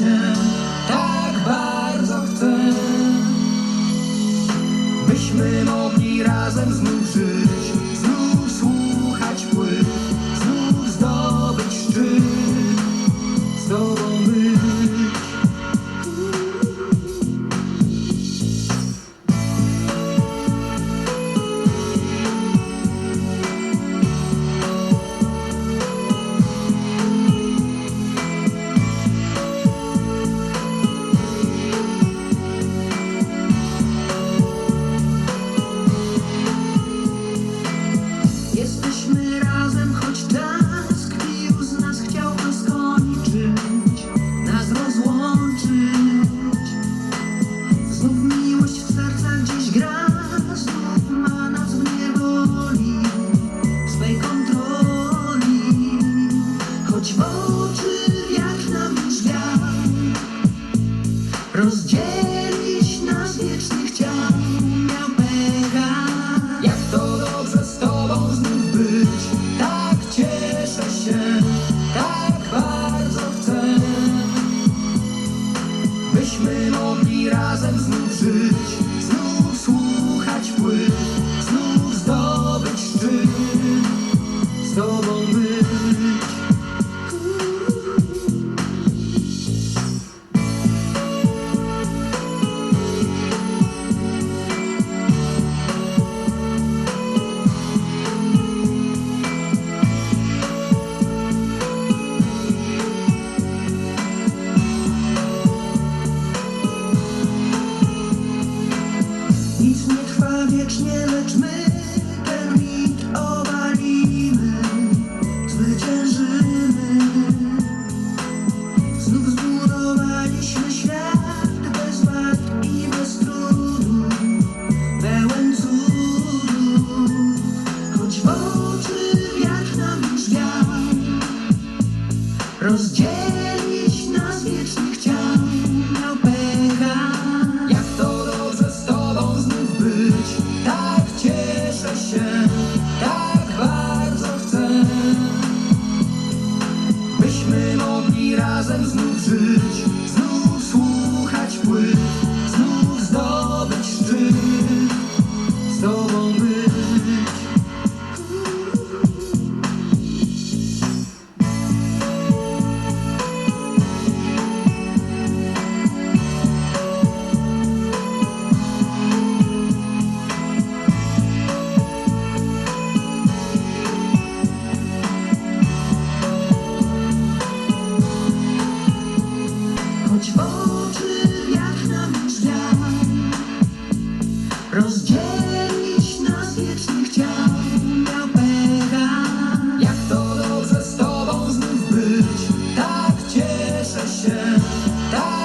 cię tak bardzo chcę, byśmy mogli razem znów żyć. jesteśmy Girls Just choć w oczy jak nam już Rozdzielić nas wiecznie chciał, miał Jak to dobrze z tobą znów być, tak cieszę się, tak